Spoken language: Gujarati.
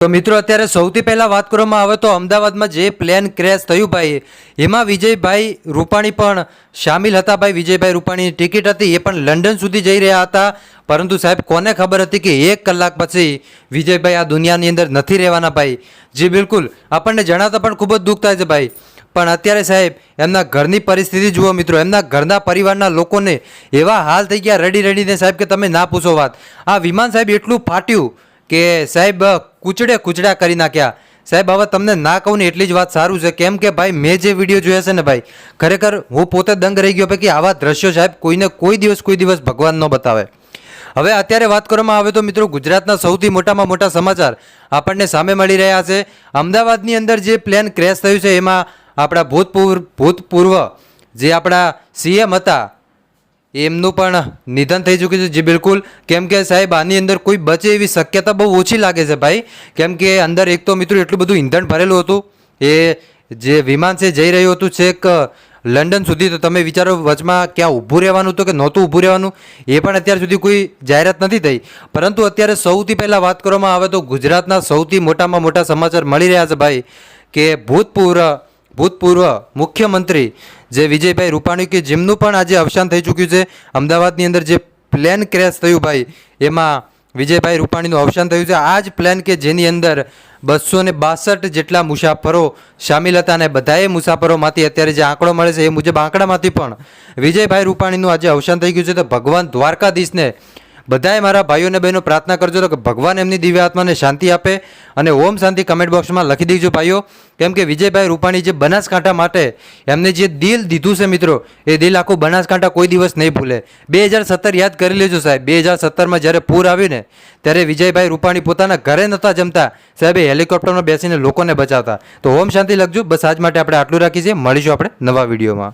તો મિત્રો, અત્યારે સૌથી પહેલાં વાત કરવામાં આવે તો અમદાવાદમાં જે પ્લેન ક્રેશ થયું ભાઈ, એમાં વિજયભાઈ રૂપાણી પણ સામેલ હતા ભાઈ. વિજયભાઈ રૂપાણીની ટિકિટ હતી, એ પણ લંડન સુધી જઈ રહ્યા હતા. પરંતુ સાહેબ, કોને ખબર હતી કે એક કલાક પછી વિજયભાઈ આ દુનિયાની અંદર નથી રહેવાના ભાઈ? જી બિલકુલ, આપણને જણાતા પણ ખૂબ જ દુઃખ થાય છે ભાઈ. પણ અત્યારે સાહેબ, એમના ઘરની પરિસ્થિતિ જુઓ મિત્રો, એમના ઘરના પરિવારના લોકોને એવા હાલ થઈ ગયા, રડી રડીને સાહેબ કે તમે ના પૂછો વાત. આ વિમાન સાહેબ એટલું ફાટ્યું કે સાહેબ, કૂચડે કૂચડા કરી નાખ્યા. સાહેબ, હવે તમને ના કહું ને એટલી જ વાત સારું છે. કેમ કે ભાઈ, મેં જે વીડિયો જોયા છે ને ભાઈ, ખરેખર હું પોતે દંગ રહી ગયો કે આવા દ્રશ્યો સાહેબ કોઈને કોઈ દિવસ કોઈ દિવસ ભગવાન ન બતાવે. હવે અત્યારે વાત કરવામાં આવે તો મિત્રો ગુજરાતના સૌથી મોટામાં મોટા સમાચાર આપણને સામે મળી રહ્યા છે. અમદાવાદની અંદર જે પ્લેન ક્રેશ થયું છે, એમાં આપણા ભૂતપૂર્વ ભૂતપૂર્વ જે આપણા સીએમ હતા એમનું પણ નિધન થઈ ચૂક્યું છે. જે, બિલકુલ. કેમ કે સાહેબ, આની અંદર કોઈ બચે એવી શક્યતા બહુ ઓછી લાગે છે ભાઈ. કેમ કે અંદર એક તો મિત્રો એટલું બધું ઈંધણ ભરેલું હતું. એ જે વિમાન છે, જઈ રહ્યું હતું છેક લંડન સુધી. તો તમે વિચારો, વચમાં ક્યાં ઊભું રહેવાનું હતું કે નહોતું ઊભું રહેવાનું? એ પણ અત્યાર સુધી કોઈ જાહેરાત નથી થઈ. પરંતુ અત્યારે સૌથી પહેલાં વાત કરવામાં આવે તો ગુજરાતના સૌથી મોટામાં મોટા સમાચાર મળી રહ્યા છે ભાઈ કે ભૂતપૂર્વ ભૂતપૂર્વ મુખ્યમંત્રી જે વિજયભાઈ રૂપાણી કે જેમનું પણ આજે અવસાન થઈ ચૂક્યું છે, અમદાવાદની અંદર જે પ્લેન ક્રેશ થયું ભાઈ, એમાં વિજયભાઈ રૂપાણીનું અવસાન થયું છે. આ જ પ્લેન કે જેની અંદર બસો ને બાસઠ જેટલા મુસાફરો સામેલ હતા અને બધાએ મુસાફરોમાંથી અત્યારે જે આંકડો મળે છે, એ મુજબ આંકડામાંથી પણ વિજયભાઈ રૂપાણીનું આજે અવસાન થઈ ગયું છે. તો ભગવાન દ્વારકાધીશને બધાએ મારા ભાઈઓ અને બહેનો પ્રાર્થના કરજો તો કે ભગવાન એમની દિવ્ય આત્માને શાંતિ આપે અને ઓમ શાંતિ કમેન્ટ બોક્સમાં લખી દેજો ભાઈઓ. કેમ કે વિજયભાઈ રૂપાણી જે બનાસકાંઠા માટે એમને જે દિલ દીધું છે મિત્રો, એ દિલ આખું બનાસકાંઠા કોઈ દિવસ નહીં ભૂલે. બે હજાર સત્તર યાદ કરી લેજો સાહેબ. બે હજાર સત્તરમાં જ્યારે પૂર આવ્યું ને, ત્યારે વિજયભાઈ રૂપાણી પોતાના ઘરે નહોતા જમતા. સાહેબ, એ હેલિકોપ્ટરમાં બેસીને લોકોને બચાવતા. તો ઓમ શાંતિ લખજો. બસ આજ માટે આપણે આટલું રાખીએ છીએ. મળીશું આપણે નવા વિડીયોમાં.